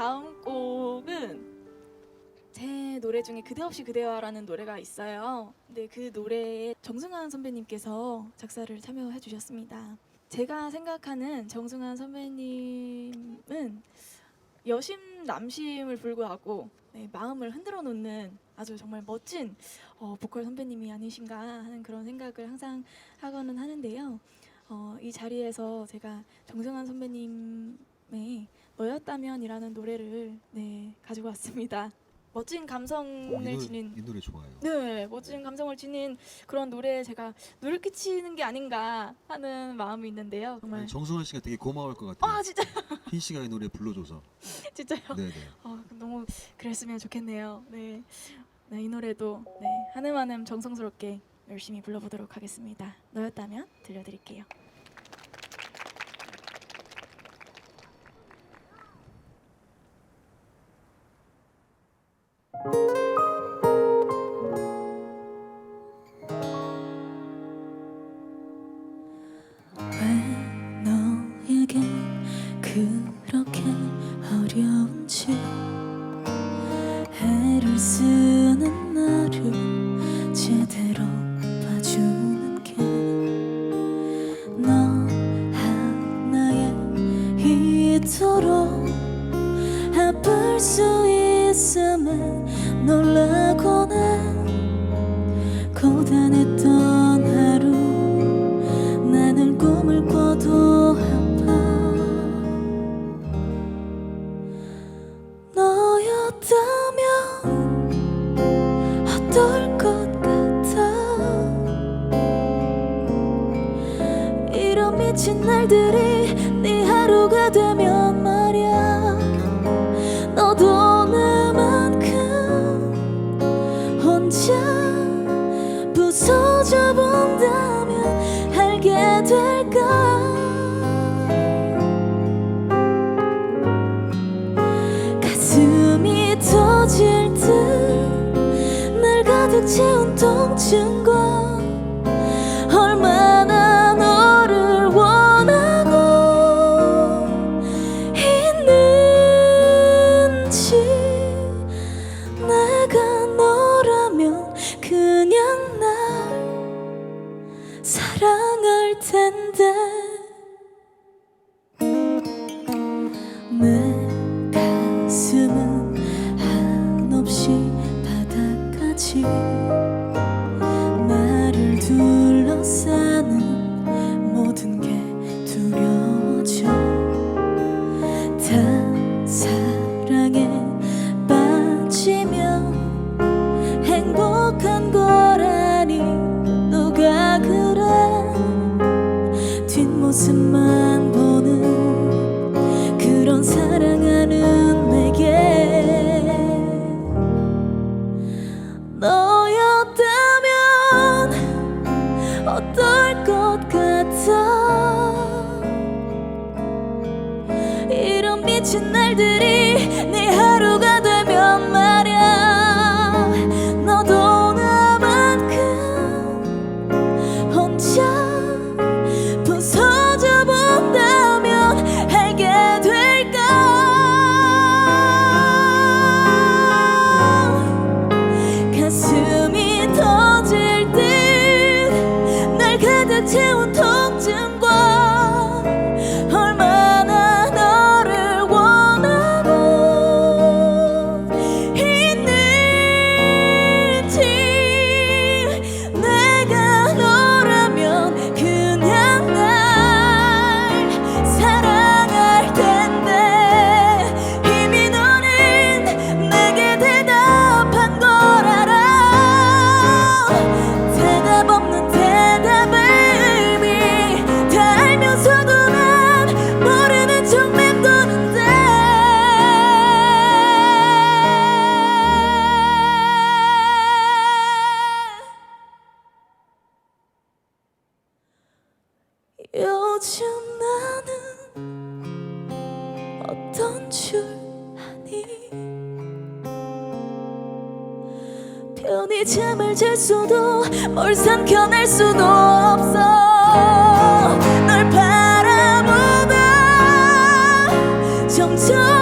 다음 곡은 제 노래 중에 그대 없이 그대와라는 노래가 있어요. 근데 그 노래에 정승환 선배님께서 작사를 참여해 주셨습니다. 제가 생각하는 정승환 선배님은 여심 남심을 불구하고 네, 마음을 흔들어 놓는 아주 정말 멋진 어, 보컬 선배님이 아니신가 하는 그런 생각을 항상 하고는 하는데요. 어, 이 자리에서 제가 정승환 선배님의 너였다면이라는 노래를 네, 가지고 왔습니다. 멋진 어, 감성을 이, 지닌 노래, 이 노래 좋아요. 네, 멋진 감성을 지닌 그런 노래에 제가 누를 끼치는 게 아닌가 하는 마음이 있는데요. 정말 아니, 정승환 씨가 되게 고마울 것 같아요. 아 진짜 흰 씨가 이 노래 불러줘서. 진짜요. 네네. 아, 너무 그랬으면 좋겠네요. 네, 네, 이 노래도 네, 한음 한음 정성스럽게 열심히 불러보도록 하겠습니다. 너였다면 들려드릴게요. 그렇게 어려운지 애를 쓰는 나를 제대로 봐주는 게 너 하나에 이토록 아플 수 있음에 놀라곤 해 고단 미친 날들이 네 하루가 되면 말야. 너도 나만큼 혼자 부서져 본다면 알게 될까? 가슴이 터질 듯 날 가득 채운 통증과 빠지면 행복한 거라니 누가 그래? 뒷모습만 보는 그런 사랑하는 내게 너였다면 어떨 것 같아? 이런 미친 날들이 요즘 나는 어떤 줄 아니? 편히 잠을 잘 수도 뭘 삼켜낼 수도 없어. 널 바라보다 점점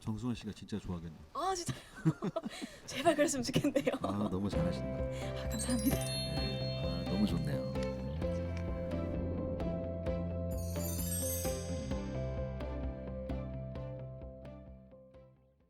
정승환 씨가 진짜 좋아하겠네. 아 진짜 제발 그랬으면 좋겠네요. 아 너무 잘하신다. 아, 감사합니다. 아 너무 좋네요.